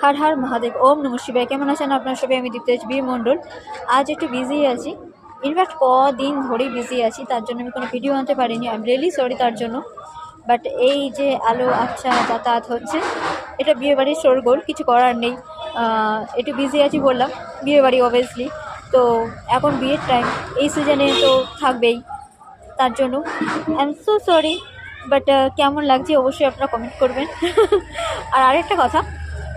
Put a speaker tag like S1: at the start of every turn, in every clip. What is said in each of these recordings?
S1: হার হার মহাদেব, ওম নম শিবায়। কেমন আছেন আপনার সবাই? আমি দীপ্তেজ বি মণ্ডল। আজ একটু বিজি আছি। ইনফ্যাক্ট কদিন ধরেই বিজি আছি, তার জন্য আমি কোনো ভিডিও আনতে পারিনি। আই এম রিয়েলি সরি তার জন্য। বাট এই যে আলো আচ্ছা যাতায়াত হচ্ছে, এটা বিয়েবাড়ির শোরগোল কিছু করার নেই। একটু বিজি আছি বললাম, বিয়েবাড়ি অবভিয়াসলি তো এখন বিয়ের টাইম এই সিজনে তো থাকবেই, তার জন্য। I am so sorry but কেমন লাগছে অবশ্যই আপনারা কমেন্ট করবেন। আর আরেকটা কথা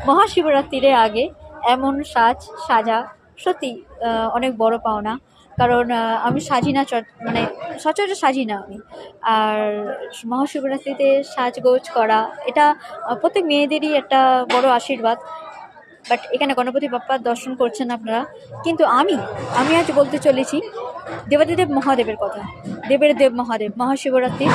S1: মহাশিবরাত্রির আগে এমন সাজ, সাজা। সত্যি অনেক বড় পাওনা। কারণ আমি সাজি না মানে সচরাচর সাজি না আমি। আর মহাশিবরাত্রিতে সাজগোজ করা, এটা প্রত্যেক মেয়েদেরই একটা বড় আশীর্বাদ। বাট এখানে গণপতি বাপ্পার দর্শন করছেন আপনারা। কিন্তু আমি আমি আজ বলতে চলেছি, দেবাদিদেব মহাদেবের কথা। দেবের দেব মহাদেব মহাশিবরাত্রি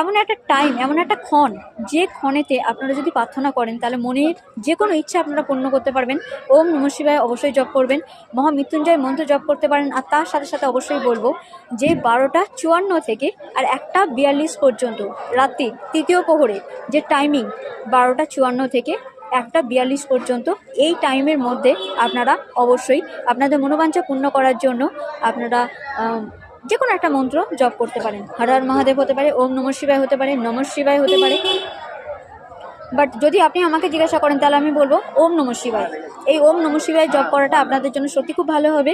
S1: এমন একটা টাইম এমন একটা ক্ষণ, যে ক্ষণেতে আপনারা যদি প্রার্থনা করেন, তাহলে মনের যে কোনো ইচ্ছা আপনারা পূর্ণ করতে পারবেন। ওম নম শিবায় অবশ্যই জপ করবেন। মহামৃত্যুঞ্জয় মন্ত্র জপ করতে পারেন। আর তার সাথে সাথে অবশ্যই বলব যে, বারোটা চুয়ান্ন থেকে আর একটা বিয়াল্লিশ পর্যন্ত, রাত্রি তৃতীয় প্রহরে যে টাইমিং বারোটা চুয়ান্ন থেকে একটা বিয়াল্লিশ পর্যন্ত, এই টাইমের মধ্যে আপনারা অবশ্যই আপনাদের মনোবাঞ্ছা পূর্ণ করার জন্য আপনারা যে কোনো একটা মন্ত্র জপ করতে পারেন। হর হর মহাদেব হতে পারে, ওম নম শিবায় হতে পারে, নম শিবায় হতে পারে। বাট যদি আপনি আমাকে জিজ্ঞাসা করেন, তাহলে আমি বলব ওম নম শিবায়। এই ওম নম শিবায় জপ করাটা আপনাদের জন্য সত্যি খুব ভালো হবে।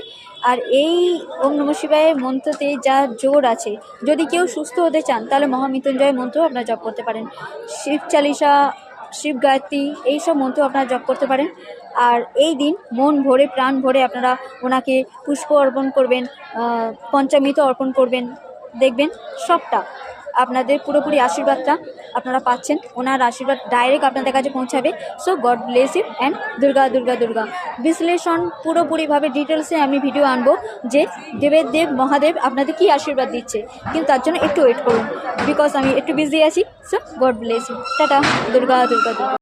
S1: আর এই ওম নম শিবায় মন্ত্রতে যা জোর আছে, যদি কেউ সুস্থ হতে চান, তাহলে মহামৃত্যুঞ্জয় মন্ত্র আপনারা জপ করতে পারেন। শিব চালিসা শিব গায়ত্রী এইসব মন্ত্র আপনারা জপ করতে পারেন। আর এই দিন মন ভরে, প্রাণ ভরে আপনারা ওনাকে পুষ্প অর্পণ করবেন পঞ্চামৃত অর্পণ করবেন, দেখবেন সবটা। আপনাদের পুরোপুরি আশীর্বাদটা আপনারা পাচ্ছেন। ওনার আশীর্বাদ ডাইরেক্ট আপনাদের কাছে পৌঁছাবে। So god bless you and Durga Durga Durga. বিশ্লেষণ পুরোপুরিভাবে ডিটেলসে আমি ভিডিও আনব যে দেবের দেব মহাদেব আপনাদের কি আশীর্বাদ দিচ্ছে। কিন্তু তার জন্য একটু ওয়েট করুন। বিকজ আমি একটু বিজি আছি। So god bless you tata. Durga Durga Durga.